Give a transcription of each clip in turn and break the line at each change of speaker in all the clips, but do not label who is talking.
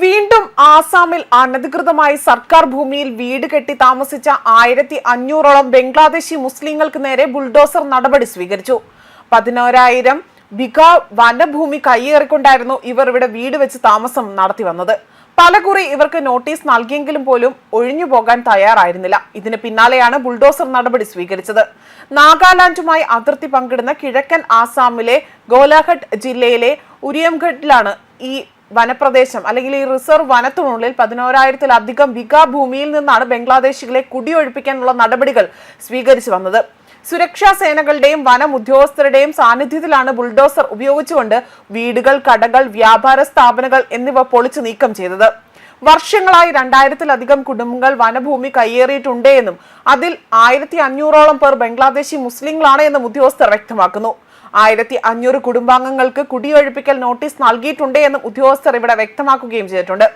വീണ്ടും ആസാമിൽ അനധികൃതമായി സർക്കാർ ഭൂമിയിൽ വീട് കെട്ടി താമസിച്ച ആയിരത്തി അഞ്ഞൂറോളം ബംഗ്ലാദേശി മുസ്ലിങ്ങൾക്ക് നേരെ ബുൾഡോസർ നടപടി സ്വീകരിച്ചു. പതിനോരായിരം ബിഘ വനഭൂമി കയ്യേറിക്കൊണ്ടായിരുന്നു ഇവർ ഇവിടെ വീട് വെച്ച് താമസം നടത്തി വന്നത്. പലകുറി ഇവർക്ക് നോട്ടീസ് നൽകിയെങ്കിലും പോലും ഒഴിഞ്ഞു പോകാൻ തയ്യാറായിരുന്നില്ല. ഇതിന് പിന്നാലെയാണ് ബുൾഡോസർ നടപടി സ്വീകരിച്ചത്. നാഗാലാൻഡുമായി അതിർത്തി പങ്കിടുന്ന കിഴക്കൻ ആസാമിലെ ഗോലാഘട്ട് ജില്ലയിലെ ഉരിയംഘട്ടിലാണ് ഈ വനപ്രദേശം അല്ലെങ്കിൽ ഈ റിസർവ് വനത്തിനുള്ളിൽ പതിനോരായിരത്തിലധികം വിക ഭൂമിയിൽ നിന്നാണ് ബംഗ്ലാദേശികളെ കുടിയൊഴിപ്പിക്കാനുള്ള നടപടികൾ സ്വീകരിച്ചു വന്നത്. സുരക്ഷാ സേനകളുടെയും വനം ഉദ്യോഗസ്ഥരുടെയും സാന്നിധ്യത്തിലാണ് ബുൾഡോസർ ഉപയോഗിച്ചുകൊണ്ട് വീടുകൾ കടകൾ വ്യാപാര സ്ഥാപനങ്ങൾ എന്നിവ പൊളിച്ചു നീക്കം ചെയ്തത്. വർഷങ്ങളായി രണ്ടായിരത്തിലധികം കുടുംബങ്ങൾ വനഭൂമി കയ്യേറിയിട്ടുണ്ടേ എന്നും അതിൽ ആയിരത്തി അഞ്ഞൂറോളം പേർ ബംഗ്ലാദേശി മുസ്ലിങ്ങളാണ് എന്നും ഉദ്യോഗസ്ഥർ വ്യക്തമാക്കുന്നു. ആയിരത്തി അഞ്ഞൂറ് കുടുംബാംഗങ്ങൾക്ക് കുടിയൊഴിപ്പിക്കൽ നോട്ടീസ് നൽകിയിട്ടുണ്ട് എന്നും ഉദ്യോഗസ്ഥർ ഇവിടെ വ്യക്തമാക്കുകയും ചെയ്തിട്ടുണ്ട്.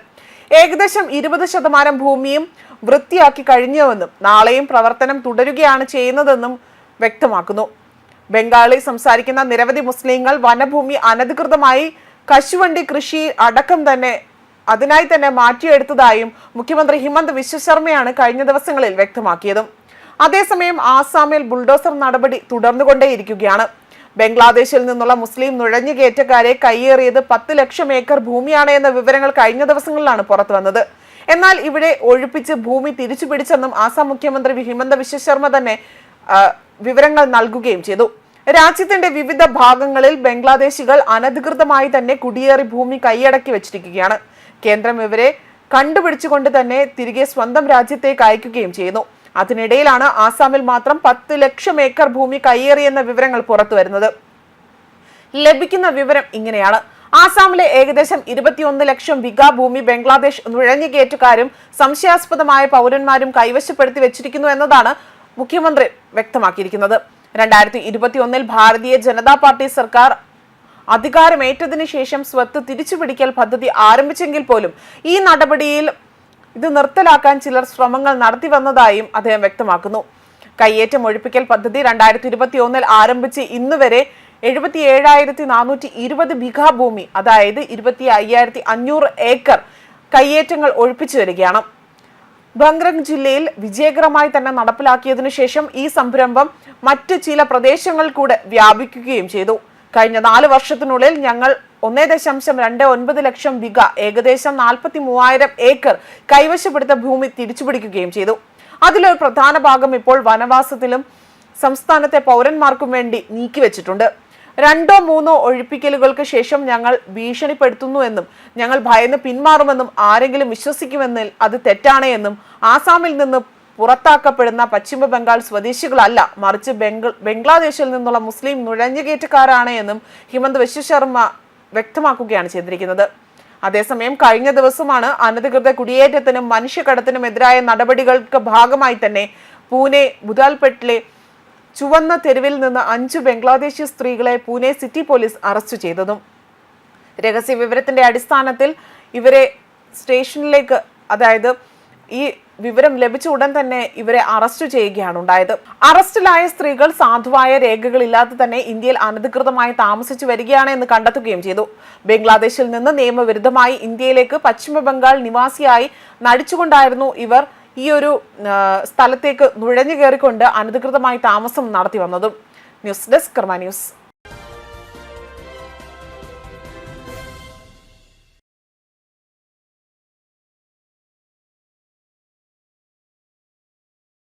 ഏകദേശം ഇരുപത് ശതമാനം ഭൂമിയും വൃത്തിയാക്കി കഴിഞ്ഞുവെന്നും നാളെയും പ്രവർത്തനം തുടരുകയാണ് ചെയ്യുന്നതെന്നും വ്യക്തമാക്കുന്നു. ബംഗാളി സംസാരിക്കുന്ന നിരവധി മുസ്ലിങ്ങൾ വനഭൂമി അനധികൃതമായി കശുവണ്ടി കൃഷി അടക്കം തന്നെ അതിനായി തന്നെ മാറ്റിയെടുത്തതായും മുഖ്യമന്ത്രി ഹിമന്ത് വിശ്വശർമ്മയാണ് കഴിഞ്ഞ ദിവസങ്ങളിൽ വ്യക്തമാക്കിയതും. അതേസമയം ആസാമിൽ ബുൾഡോസർ നടപടി തുടർന്നുകൊണ്ടേയിരിക്കുകയാണ്. ബംഗ്ലാദേശിൽ നിന്നുള്ള മുസ്ലിം നുഴഞ്ഞുകയറ്റക്കാരെ കയ്യേറിയത് പത്ത് ലക്ഷം ഏക്കർ ഭൂമിയാണ് എന്ന വിവരങ്ങൾ കഴിഞ്ഞ ദിവസങ്ങളിലാണ് പുറത്തു വന്നത്. എന്നാൽ ഇവിടെ ഒഴിപ്പിച്ച് ഭൂമി തിരിച്ചു പിടിച്ചെന്നും ആസാം മുഖ്യമന്ത്രി ഹിമന്ത വിശ്വ ശർമ്മ തന്നെ വിവരങ്ങൾ നൽകുകയും ചെയ്തു. രാജ്യത്തിന്റെ വിവിധ ഭാഗങ്ങളിൽ ബംഗ്ലാദേശികൾ അനധികൃതമായി തന്നെ കുടിയേറി ഭൂമി കൈയടക്കി വെച്ചിരിക്കുകയാണ്. കേന്ദ്രം ഇവരെ കണ്ടുപിടിച്ചുകൊണ്ട് തന്നെ തിരികെ സ്വന്തം രാജ്യത്തേക്ക് അയക്കുകയും ചെയ്യുന്നു. അതിനിടയിലാണ് ആസാമിൽ മാത്രം പത്ത് ലക്ഷം ഏക്കർ ഭൂമി കയ്യേറിയെന്ന വിവരങ്ങൾ പുറത്തു വരുന്നത് ലഭിക്കുന്ന വിവരം ഇങ്ങനെയാണ്. ആസാമിലെ ഏകദേശം ഇരുപത്തിയൊന്ന് ലക്ഷം വിഗ ഭൂമി ബംഗ്ലാദേശ് നുഴഞ്ഞുകയറ്റക്കാരും സംശയാസ്പദമായ പൗരന്മാരും കൈവശപ്പെടുത്തി വെച്ചിരിക്കുന്നു എന്നതാണ് മുഖ്യമന്ത്രി വ്യക്തമാക്കിയിരിക്കുന്നത്. രണ്ടായിരത്തി ഇരുപത്തിയൊന്നിൽ ഭാരതീയ ജനതാ പാർട്ടി സർക്കാർ അധികാരമേറ്റതിനു ശേഷം സ്വത്ത് തിരിച്ചുപിടിക്കൽ പദ്ധതി ആരംഭിച്ചെങ്കിൽ പോലും ഈ നടപടിയിൽ ഇത് നിർത്തലാക്കാൻ ചിലർ ശ്രമങ്ങൾ നടത്തി വന്നതായും അദ്ദേഹം വ്യക്തമാക്കുന്നു. കയ്യേറ്റം ഒഴിപ്പിക്കൽ പദ്ധതി രണ്ടായിരത്തി ഇരുപത്തി ഒന്നിൽ ആരംഭിച്ച് ഇന്ന് വരെ എഴുപത്തി ഏഴായിരത്തി നാനൂറ്റി ഇരുപത് ബിഘാ ഭൂമി അതായത് ഇരുപത്തി അയ്യായിരത്തി അഞ്ഞൂറ് ഏക്കർ കയ്യേറ്റങ്ങൾ ഒഴിപ്പിച്ചു വരികയാണ്. ബംഗ്രങ് ജില്ലയിൽ വിജയകരമായി തന്നെ നടപ്പിലാക്കിയതിനു ശേഷം ഈ സംരംഭം മറ്റ് ചില പ്രദേശങ്ങൾ കൂടെ വ്യാപിക്കുകയും ചെയ്തു. കഴിഞ്ഞ നാല് വർഷത്തിനുള്ളിൽ ഞങ്ങൾ ഒന്നേ ദശാംശം രണ്ട് ഒൻപത് ലക്ഷം വിഗ ഏകദേശം നാൽപ്പത്തി മൂവായിരം ഏക്കർ കൈവശപ്പെടുത്ത ഭൂമി തിരിച്ചുപിടിക്കുകയും ചെയ്തു. അതിലൊരു പ്രധാന ഭാഗം ഇപ്പോൾ വനവാസത്തിലും സംസ്ഥാനത്തെ പൗരന്മാർക്കും വേണ്ടി നീക്കിവെച്ചിട്ടുണ്ട്. രണ്ടോ മൂന്നോ ഒഴിപ്പിക്കലുകൾക്ക് ശേഷം ഞങ്ങൾ ഭീഷണിപ്പെടുത്തുന്നു എന്നും ഞങ്ങൾ ഭയന്ന് പിന്മാറുമെന്നും ആരെങ്കിലും വിശ്വസിക്കുമെന്നിൽ അത് തെറ്റാണ് എന്നും ആസാമിൽ നിന്ന് പുറത്താക്കപ്പെടുന്ന പശ്ചിമ ബംഗാൾ സ്വദേശികളല്ല മറിച്ച് ബംഗ ബംഗ്ലാദേശിൽ നിന്നുള്ള മുസ്ലിം നുഴഞ്ഞുകയറ്റക്കാരാണ് എന്നും ഹിമന്ത് വിശ്വ ശർമ്മ വ്യക്തമാക്കുകയാണ് ചെയ്തിരിക്കുന്നത്. അതേസമയം കഴിഞ്ഞ ദിവസമാണ് അനധികൃത കുടിയേറ്റത്തിനും മനുഷ്യക്കടത്തിനും എതിരായ നടപടികൾക്ക് ഭാഗമായി തന്നെ പൂനെ ബുദാൽപെട്ടിലെ ചുവന്ന തെരുവിൽ നിന്ന് അഞ്ചു ബംഗ്ലാദേശി സ്ത്രീകളെ പൂനെ സിറ്റി പോലീസ് അറസ്റ്റ് ചെയ്തതും. രഹസ്യ വിവരത്തിന്റെ അടിസ്ഥാനത്തിൽ ഇവരെ സ്റ്റേഷനിലേക്ക് അതായത് ഈ വിവരം ലഭിച്ച ഉടൻ തന്നെ ഇവരെ അറസ്റ്റ് ചെയ്യുകയാണ് ഉണ്ടായത്. അറസ്റ്റിലായ സ്ത്രീകൾ സാധുവായ രേഖകളില്ലാതെ തന്നെ ഇന്ത്യയിൽ അനധികൃതമായി താമസിച്ചു വരികയാണ് എന്ന് കണ്ടെത്തുകയും ചെയ്തു. ബംഗ്ലാദേശിൽ നിന്ന് നിയമവിരുദ്ധമായി ഇന്ത്യയിലേക്ക് പശ്ചിമ ബംഗാൾ നിവാസിയായി നടിച്ചുകൊണ്ടായിരുന്നു ഇവർ ഈ ഒരു സ്ഥലത്തേക്ക് നുഴഞ്ഞു കയറിക്കൊണ്ട് അനധികൃതമായി താമസം നടത്തി വന്നതും. News desk Karma news.